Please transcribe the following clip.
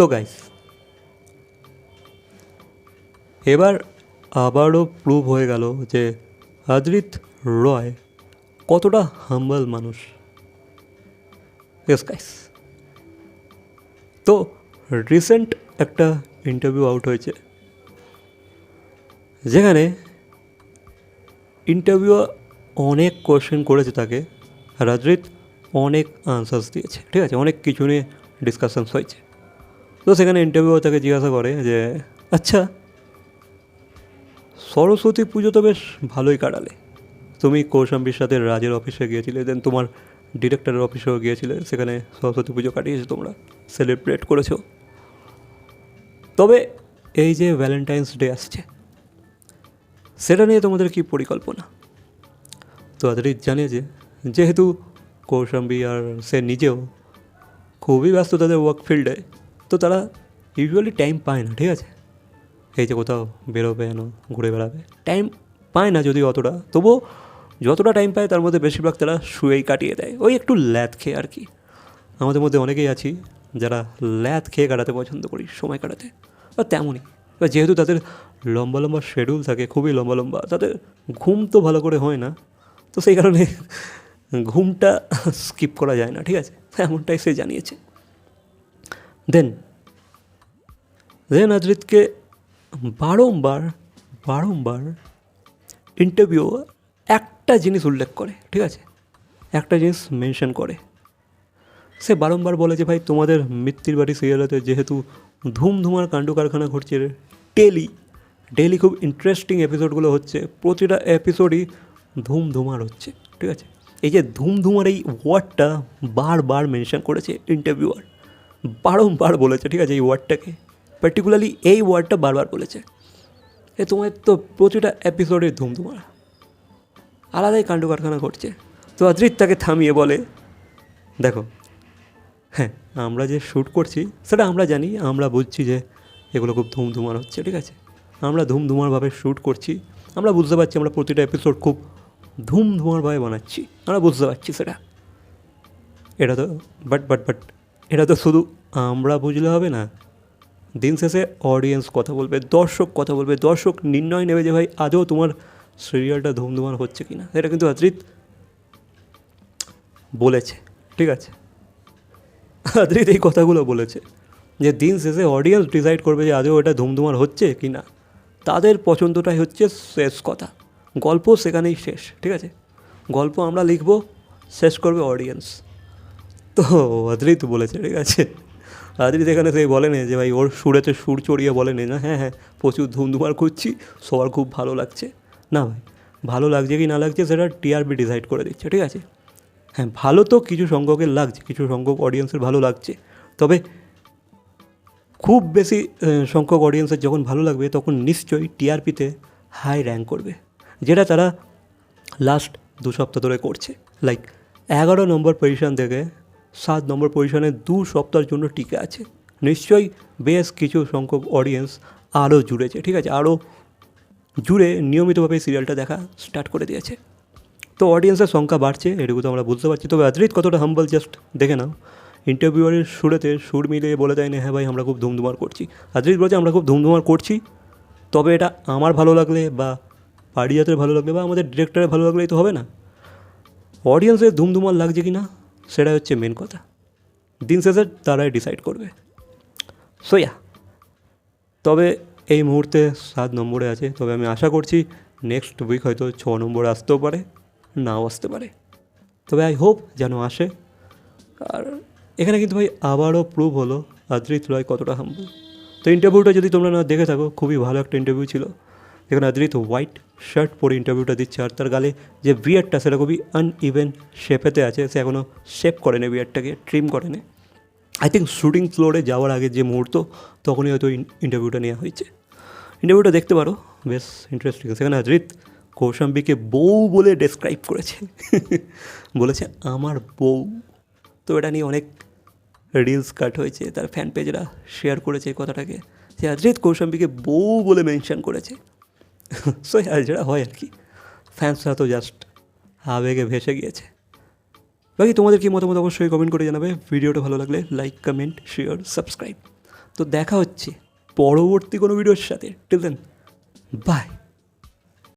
তো গাইস এবার আবারও প্রুভ হয়ে গেল যে আদ্রিত রয় কতটা হাম্বল মানুষ। গাইস তো রিসেন্ট একটা ইন্টারভিউ আউট হয়েছে, যেখানে ইন্টারভিউ অনেক কোয়েশ্চেন করেছে তাকে রাজরিত অনেক আনসার্স দিয়েছে, ঠিক আছে? অনেক কিছু নিয়ে ডিসকাশনস হয়েছে। তো সেখানে ইন্টারভিউ তাকে জিজ্ঞাসা করে যে আচ্ছা সরস্বতী পুজো তো বেশ ভালোই কাটালে। তুমি কৌশাম্বীর সাথে রাজের অফিসে গিয়েছিলে দেন তোমার ডিরেক্টরের অফিসেও গিয়েছিলে, সেখানে সরস্বতী পুজো কাটিয়েছো তোমরা সেলিব্রেট করেছ। তবে এই যে ভ্যালেন্টাইন্স ডে আসছে, সেটা নিয়ে তোমাদের কি পরিকল্পনা? তো আদরিত যে, যেহেতু কৌশাম্বী আর সে নিজেও খুবই ব্যস্ত তাদের ওয়ার্ক ফিল্ডে তো তারা ইউজুয়ালি টাইম পায় না, ঠিক আছে? এই যে কোথাও বেরোবে যেন ঘুরে বেড়াবে টাইম পায় না যদি অতটা। তবুও যতটা টাইম পায় তার মধ্যে বেশিরভাগ তারা শুয়েই কাটিয়ে দেয়। ওই একটু ল্যাদ খেয়ে আর কি। আমাদের মধ্যে অনেকেই আছি যারা ল্যাদ খেয়ে কাটাতে পছন্দ করি, সময় কাটাতে। বা তেমনই। বা যেহেতু তাদের লম্বা লম্বা শেডিউল থাকে, খুবই লম্বা লম্বা, তাদের ঘুম তো ভালো করে হয় না। তো সেই কারণে ঘুমটা স্কিপ করা যায় না, ঠিক আছে? এমনটাই সে জানিয়েছে। দেন দেন আজরিতকে বারংবার বারংবার ইন্টারভিউ একটা জিনিস উল্লেখ করে, ঠিক আছে? একটা জিনিস মেনশন করে। সে বারংবার বলে যে, ভাই, তোমাদের মৃত্যুর বাড়ি সিরিয়ালতে যেহেতু ধুমধুমার কাণ্ড কারখানা ঘটছে ডেলি ডেলি খুব ইন্টারেস্টিং এপিসোডগুলো হচ্ছে, প্রতিটা এপিসোডই ধুমধুমার হচ্ছে, ঠিক আছে? এই যে ধুমধুমার এই ওয়ার্ডটা বারবার মেনশন করেছে ইন্টারভিউয়ার বারংবার বলেছে, ঠিক আছে, এই ওয়ার্ডটাকে পার্টিকুলারলি এই ওয়ার্ডটা বারবার বলেছে। এ তোমার তো প্রতিটা এপিসোডে ধুমধুমার। আলাদাই কাণ্ড কারখানা ঘটছে। তো অদ্রিত তাকে থামিয়ে বলে, দেখো হ্যাঁ আমরা যে শ্যুট করছি, সেটা আমরা জানি, আমরা বুঝছি যে এগুলো খুব ধুমধুমার হচ্ছে, ঠিক আছে? আমরা ধুমধুমারভাবে শ্যুট করছি, আমরা বুঝতে পারছি আমরা প্রতিটা এপিসোড খুব ধুমধুমারভাবে বানাচ্ছি, আমরা বুঝতে পারছি সেটা। এটা তো বাট বাট বাট এটা তো শুধু আমরা বুঝলে হবে না। দিন শেষে অডিয়েন্স কথা বলবে, দর্শক কথা বলবে, দর্শক নির্ণয় নেবে যে ভাই, আদৌ তোমার সিরিয়ালটা ধুমধুমার হচ্ছে কি না এটা কিন্তু আদ্রিত বলেছে, ঠিক আছে? আদ্রিত এই কথাগুলো বলেছে যে দিন শেষে অডিয়েন্স ডিসাইড করবে যে আদৌ এটা ধুমধুমার হচ্ছে কি না তাদের পছন্দটাই হচ্ছে শেষ কথা। গল্প সেখানেই শেষ, ঠিক আছে? গল্প আমরা লিখব, শেষ করবে অডিয়েন্স তো আদ্রিত বলেছে, ঠিক আছে। আদ্রিত এখানে সেই বলেনি যে ভাই, ওর সুরেতে সুর চড়িয়ে বলেনি। না হ্যাঁ হ্যাঁ প্রচুর ধুমধুমার করছি, সবার খুব ভালো লাগছে। না ভাই, ভালো লাগছে কি না লাগছে সেটা টিআরপি ডিসাইড করে দিচ্ছে, ঠিক আছে। হ্যাঁ ভালো তো কিছু সংখ্যকের লাগছে, কিছু সংখ্যক অডিয়েন্সের ভালো লাগছে। তবে খুব বেশি সংখ্যক অডিয়েন্সের যখন ভালো লাগবে, তখন নিশ্চয়ই টিআরপিতে হাই র্যাঙ্ক করবে, যেটা তারা লাস্ট দু সপ্তাহ ধরে করছে। লাইক এগারো নম্বর পজিশন থেকে সাত নম্বর পজিশনে দু সপ্তাহের জন্য টিকে আছে। নিশ্চয়ই বেশ কিছু সংখ্যক অডিয়েন্স আরও জুড়েছে, ঠিক আছে? আরও জুড়ে নিয়মিতভাবে সিরিয়ালটা দেখা স্টার্ট করে দিয়েছে। তো অডিয়েন্সের সংখ্যা বাড়ছে, এটুকু তো আমরা বুঝতে পারছি। তবে আদ্রিত, কতটা হাম্বল জাস্ট দেখে নাও। ইন্টারভিউয়ারের সুরেতে সুর মিলিয়ে বলে দেয়, না হ্যাঁ ভাই, আমরা খুব ধুমধুমার করছি। আদ্রিত বলছে, আমরা খুব ধুমধুমার করছি। তবে এটা আমার ভালো লাগলে বা পারিজাতের ভালো লাগলে বা আমাদের ডিরেক্টরের ভালো লাগলেই তো হবে না। অডিয়েন্সের ধুমধুমার লাগছে কি না সেটা হচ্ছে মেন কথা। দিন শেষে তারাই ডিসাইড করবে। সোয়া তবে এই মুহূর্তে সাত নম্বরে আছে। তবে আমি আশা করছি নেক্সট উইক হয়তো ছ নম্বরে আসতেও পারে, নাও আসতে পারে। তবে আই হোপ যেন আসে। আর এখানে কিন্তু ভাই আবারও প্রুভ হলো আদ্রিত রয় কতটা হাম্বল তো ইন্টারভিউটা যদি তোমরা না দেখে থাকো, খুবই ভালো একটা ইন্টারভিউ ছিল। এখানে আদ্রিত হোয়াইট শার্ট পরে ইন্টারভিউটা দিচ্ছে আর তার গালে যে বিয়ারটা সেটা খুবই আনইভেন শেপেতে আছে, সে এখনও শেপ করেনি বিয়ারটাকে ট্রিম করেনি। আই থিঙ্ক শুটিং ফ্লোরে যাওয়ার আগে যে মুহূর্ত, তখনই হয়তো ইন্টারভিউটা নেওয়া হয়েছে। ইন্টারভিউটা দেখতে পারো, বেশ ইন্টারেস্টিং সেখানে আজরিত কৌশাম্বীকে বউ বলে ডেসক্রাইব করেছে। বলেছে, আমার বউ। তো এটা নিয়ে অনেক রিলস কাট হয়েছে, তার ফ্যান পেজরা শেয়ার করেছে কথাটাকে। যে আজরিত কৌশাম্বীকে বউ বলে মেনশন করেছে। সো আর যেটা হয় আর কি। ফ্যান্সরা তো জাস্ট আবেগে ভেসে গিয়েছে। বাকি তোমাদের কি মতামত অবশ্যই কমেন্ট করে জানাবে। ভিডিওটা ভালো লাগলে লাইক কমেন্ট শেয়ার সাবস্ক্রাইব তো তো দেখা হচ্ছে পরবর্তী কোনো ভিডিওর সাথে। Till then by